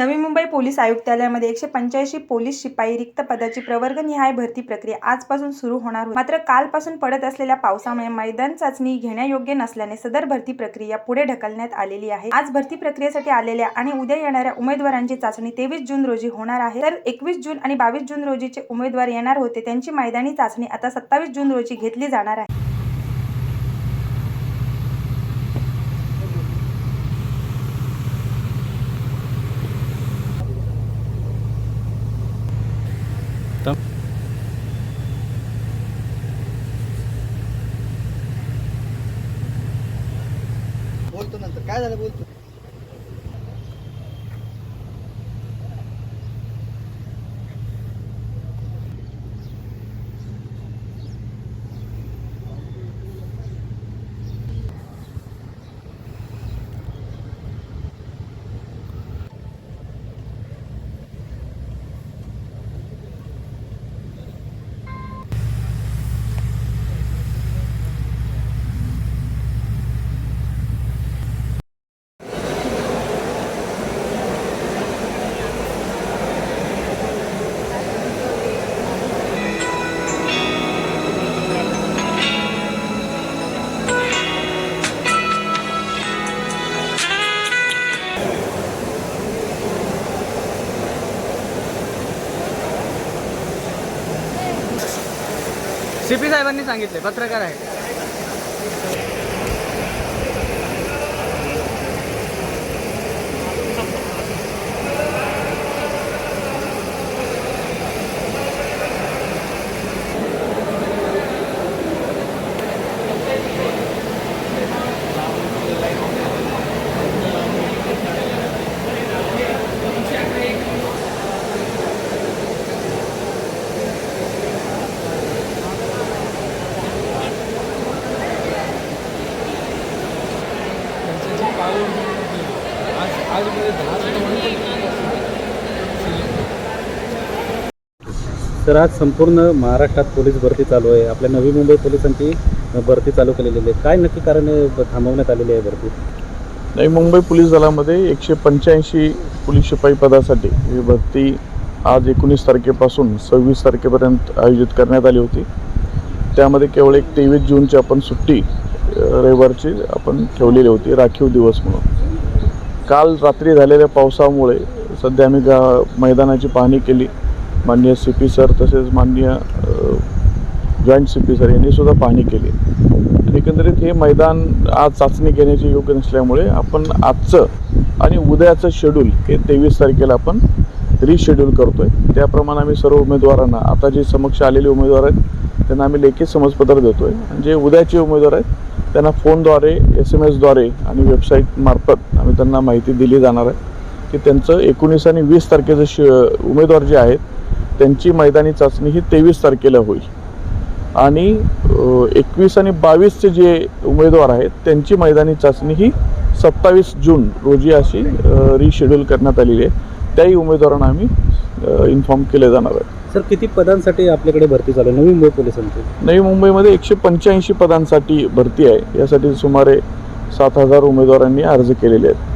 Navi Mumbai police आयुक्तालयामध्ये एकशे पंच्याऐंशी police शिपाई रिक्त पदाची प्रवर्गनिहाय भरती प्रक्रिया आजपासून सुरू होणार होती. मात्र कालपासून पडत असलेल्या पावसामुळे मैदान चाचणी घेण्यायोग्य नसल्याने सदर भरती प्रक्रिया पुढे ढकलण्यात आलेली आहे. आज भरती प्रक्रियेसाठी आलेल्या आणि उद्या येणाऱ्या उमेदवारांची चाचणी तेवीस जून रोजी होणार आहे. तर एकवीस जून आणि बावीस जून रोजीचे उमेदवार येणार होते त्यांची मैदानी चाचणी आता सत्तावीस जून रोजी घेतली जाणार आहे. काय झालं बोलतो सीपी साहेबांनी सांगितले पत्रकार आहे तर आज संपूर्ण महाराष्ट्रात पोलीस भरती चालू आहे. आपल्या नवी मुंबई पोलिसांची भरती चालू केलेली आहे. काय नक्की कारण थांबवण्यात आलेली आहे भरती. नवी मुंबई पोलीस दलामध्ये एकशे पंच्याऐंशी पोलीस शिपाई पदासाठी ही भरती आज एकोणीस तारखेपासून सव्वीस तारखेपर्यंत आयोजित करण्यात आली होती. त्यामध्ये केवळ एक तेवीस जूनची आपण सुट्टी रविवारची आपण ठेवलेली होती राखीव दिवस म्हणून. काल रात्री झालेल्या पावसामुळे सध्या आम्ही गा मैदानाची पाहणी केली. माननीय सी पी सर तसेच माननीय जॉईंट सी पी सर यांनी सुद्धा पाहणी केली. आणि एकंदरीत हे मैदान आज चाचणी घेण्याचे योग्य नसल्यामुळे आपण आजचं आणि उद्याचं शेड्यूल हे तेवीस तारखेला आपण रिशेड्यूल आहे त्याप्रमाणे आम्ही सर्व उमेदवारांना आता जे समक्ष आलेले उमेदवार आहेत त्यांना आम्ही लेखी समजपत्र देतो आहे जे उद्याचे उमेदवार आहेत त्यांना फोनद्वारे एस एम एसद्वारे आणि वेबसाईटमार्फत आम्ही त्यांना माहिती दिली जाणार आहे. की त्यांचं एकोणीस आणि वीस तारखेचं श उमेदवार जे आहेत त्यांची मैदानी चाचणी ही तेवीस तारखेला होईल. आणि एकवीस आणि बावीसचे जे उमेदवार आहेत त्यांची मैदानी चाचणी ही सत्तावीस जून रोजी अशी रिशेड्यूल करण्यात आलेली आहे. त्याही उमेदवारांना आम्ही इन्फॉर्म केले जाणार आहे सर किती पदांसाठी आपल्याकडे भरती चालू आहे नवी मुंबई पोलिसांची. नवी मुंबईमध्ये एकशे पंच्याऐंशी पदांसाठी भरती आहे. यासाठी सुमारे सात हजार उमेदवारांनी अर्ज केलेले आहेत.